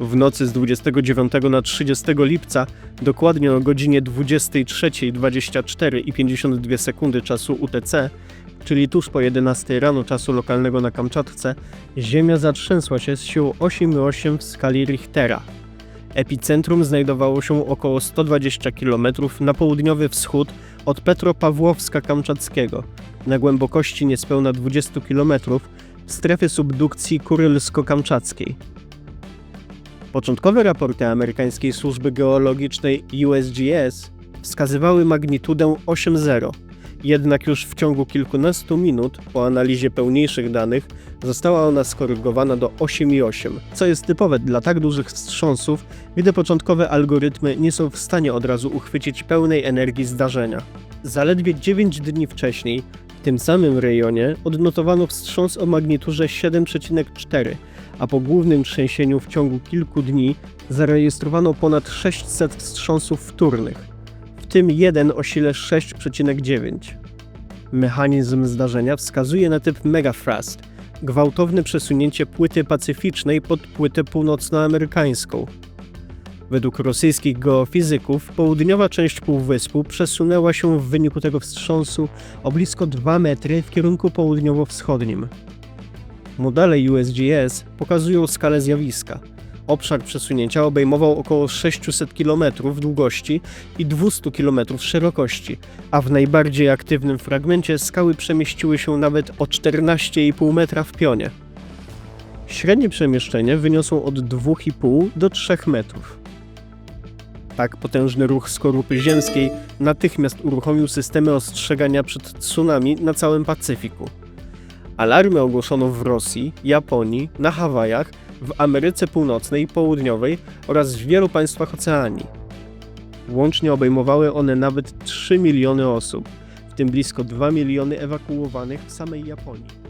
W nocy z 29 na 30 lipca, dokładnie o godzinie 23.24 i 52 sekundy czasu UTC, czyli tuż po 11 rano czasu lokalnego na Kamczatce, Ziemia zatrzęsła się z siłą 8,8 w skali Richtera. Epicentrum znajdowało się około 120 km na południowy wschód od Petropawłowska Kamczackiego, na głębokości niespełna 20 km w strefie subdukcji kurylsko-kamczackiej. Początkowe raporty amerykańskiej służby geologicznej USGS wskazywały magnitudę 8,0, jednak już w ciągu kilkunastu minut po analizie pełniejszych danych została ona skorygowana do 8,8, co jest typowe dla tak dużych wstrząsów, gdy początkowe algorytmy nie są w stanie od razu uchwycić pełnej energii zdarzenia. Zaledwie 9 dni wcześniej tym samym rejonie odnotowano wstrząs o magnitudzie 7,4, a po głównym trzęsieniu w ciągu kilku dni zarejestrowano ponad 600 wstrząsów wtórnych, w tym jeden o sile 6,9. Mechanizm zdarzenia wskazuje na typ megathrust, gwałtowne przesunięcie płyty pacyficznej pod płytę północnoamerykańską. Według rosyjskich geofizyków południowa część półwyspu przesunęła się w wyniku tego wstrząsu o blisko 2 metry w kierunku południowo-wschodnim. Modele USGS pokazują skalę zjawiska. Obszar przesunięcia obejmował około 600 km długości i 200 km szerokości, a w najbardziej aktywnym fragmencie skały przemieściły się nawet o 14,5 metra w pionie. Średnie przemieszczenie wyniosło od 2,5 do 3 metrów. Tak potężny ruch skorupy ziemskiej natychmiast uruchomił systemy ostrzegania przed tsunami na całym Pacyfiku. Alarmy ogłoszono w Rosji, Japonii, na Hawajach, w Ameryce Północnej i Południowej oraz w wielu państwach Oceanii. Łącznie obejmowały one nawet 3 miliony osób, w tym blisko 2 miliony ewakuowanych w samej Japonii.